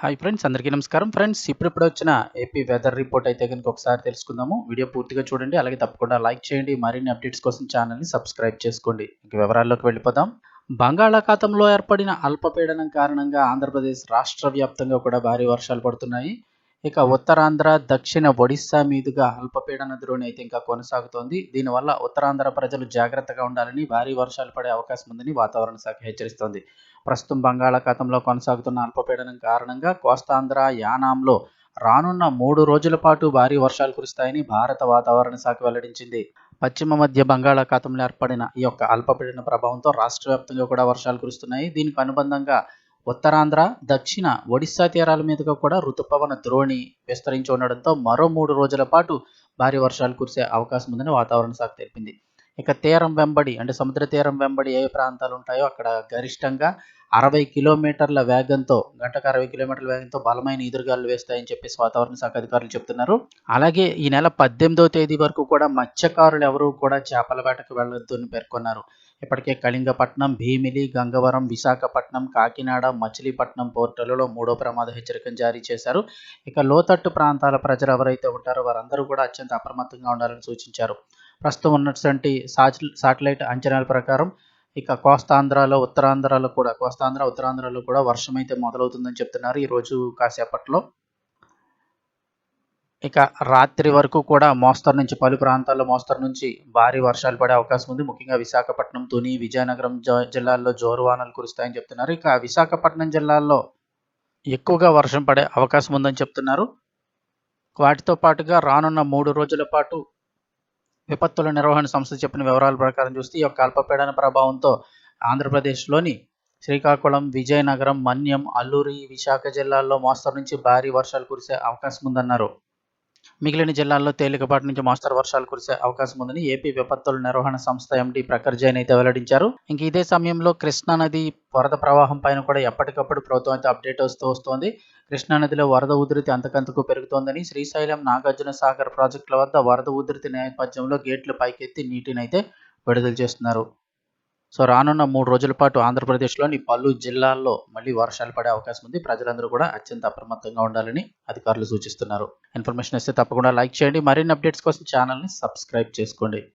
Hi friends అందరికీ నమస్కారం. Friends ఇప్పుడిప్పుడు వచ్చిన ఏపీ వెదర్ రిపోర్ట్ అయితే కనుక ఒకసారి తెలుసుకుందాము. వీడియో పూర్తిగా చూడండి అలాగే తప్పకుండా లైక్ చేయండి. మరిన్ని అప్డేట్స్ కోసం ఛానల్ని సబ్స్క్రైబ్ చేసుకోండి. ఇక వివరాల్లోకి వెళ్ళిపోదాం. బంగాళాఖాతంలో ఏర్పడిన అల్పపీడనం కారణంగా ఆంధ్రప్రదేశ్ రాష్ట్ర వ్యాప్తంగా కూడా భారీ వర్షాలు పడుతున్నాయి. ఇక ఉత్తరాంధ్ర దక్షిణ ఒడిస్సా మీదుగా అల్పపీడన ద్రోణి అయితే ఇంకా కొనసాగుతోంది. దీనివల్ల ఉత్తరాంధ్ర ప్రజలు జాగ్రత్తగా ఉండాలని భారీ వర్షాలు పడే అవకాశం ఉందని వాతావరణ శాఖ హెచ్చరిస్తోంది. ప్రస్తుతం బంగాళాఖాతంలో కొనసాగుతున్న అల్పపీడనం కారణంగా కోస్తాంధ్ర యానాంలో రానున్న మూడు రోజుల పాటు భారీ వర్షాలు కురుస్తాయని భారత వాతావరణ శాఖ వెల్లడించింది. పశ్చిమ మధ్య బంగాళాఖాతంలో ఏర్పడిన ఈ యొక్క అల్పపీడన ప్రభావంతో రాష్ట్ర వ్యాప్తంగా కూడా వర్షాలు కురుస్తున్నాయి. దీనికి అనుబంధంగా ఉత్తరాంధ్ర దక్షిణ ఒడిశా తీరాల మీదుగా కూడా ఋతుపవన ద్రోణి విస్తరించి ఉండడంతో మరో మూడు రోజుల పాటు భారీ వర్షాలు కురిసే అవకాశం ఉందని వాతావరణ శాఖ తెలిపింది. ఇక తీరం వెంబడి అంటే సముద్ర తీరం వెంబడి ఏ ప్రాంతాలు ఉంటాయో అక్కడ గరిష్టంగా అరవై కిలోమీటర్ల వేగంతో గంటకు అరవై కిలోమీటర్ల వేగంతో బలమైన ఎదురుగాలు వేస్తాయని చెప్పేసి వాతావరణ శాఖ అధికారులు చెప్తున్నారు అలాగే ఈ నెల పద్దెనిమిదవ తేదీ వరకు కూడా మత్స్యకారులు ఎవరూ కూడా చేపల వేటకు వెళ్ళొద్దు అని పేర్కొన్నారు. ఇప్పటికే కళింగపట్నం భీమిలి గంగవరం విశాఖపట్నం కాకినాడ మచిలీపట్నం పోర్టలలో మూడో ప్రమాద హెచ్చరికను జారీ చేశారు. ఇక లోతట్టు ప్రాంతాల ప్రజలు ఎవరైతే ఉంటారో వారందరూ కూడా అత్యంత అప్రమత్తంగా ఉండాలని సూచించారు. ప్రస్తుతం ఉన్నటువంటి సాటిలైట్ అంచనాల ప్రకారం ఇక కోస్తాంధ్రలో ఉత్తరాంధ్రలో కూడా కోస్తాంధ్ర ఉత్తరాంధ్రలో కూడా వర్షం అయితే మొదలవుతుందని చెప్తున్నారు. ఈరోజు కాసేపట్లో ఇక రాత్రి వరకు కూడా మోస్తరు నుంచి పలు ప్రాంతాల్లో మోస్తరు నుంచి భారీ వర్షాలు పడే అవకాశం ఉంది. ముఖ్యంగా విశాఖపట్నం తుని విజయనగరం జిల్లాల్లో జోరు వానలు కురుస్తాయని చెప్తున్నారు. ఇక విశాఖపట్నం జిల్లాల్లో ఎక్కువగా వర్షం పడే అవకాశం ఉందని చెప్తున్నారు. వాటితో పాటుగా రానున్న మూడు రోజుల పాటు విపత్తుల నిర్వహణ సంస్థ చెప్పిన వివరాల ప్రకారం చూస్తే ఈ యొక్క అల్పపీడన ప్రభావంతో ఆంధ్రప్రదేశ్లోని శ్రీకాకుళం విజయనగరం మన్యం అల్లూరి విశాఖ జిల్లాల్లో మోస్తరు నుంచి భారీ వర్షాలు కురిసే అవకాశం ఉందన్నారు. మిగిలిన జిల్లాల్లో తేలికపాటి నుంచి మోస్తరు వర్షాలు కురిసే అవకాశం ఉందని ఏపీ విపత్తుల నిర్వహణ సంస్థ ఎండీ ప్రఖర్ జైన్ అయితే వెల్లడించారు. ఇంక ఇదే సమయంలో కృష్ణా నది వరద ప్రవాహం పైన కూడా ఎప్పటికప్పుడు ప్రభుత్వం అయితే అప్డేట్ వస్తూ వస్తోంది. కృష్ణా నదిలో వరద ఉధృతి అంతకంతకు పెరుగుతోందని శ్రీశైలం నాగార్జున సాగర్ ప్రాజెక్టుల వద్ద వరద ఉధృతి నేపథ్యంలో గేట్లు పైకెత్తి నీటిని అయితే విడుదల చేస్తున్నారు. సో రానున్న మూడు రోజుల పాటు ఆంధ్రప్రదేశ్లోని పలు జిల్లాల్లో మళ్ళీ వర్షాలు పడే అవకాశం ఉంది. ప్రజలందరూ కూడా అత్యంత అప్రమత్తంగా ఉండాలని అధికారులు సూచిస్తున్నారు. ఇన్ఫర్మేషన్ ఇస్తే తప్పకుండా లైక్ చేయండి. మరిన్ని అప్డేట్స్ కోసం ఛానల్ని సబ్స్క్రైబ్ చేసుకోండి.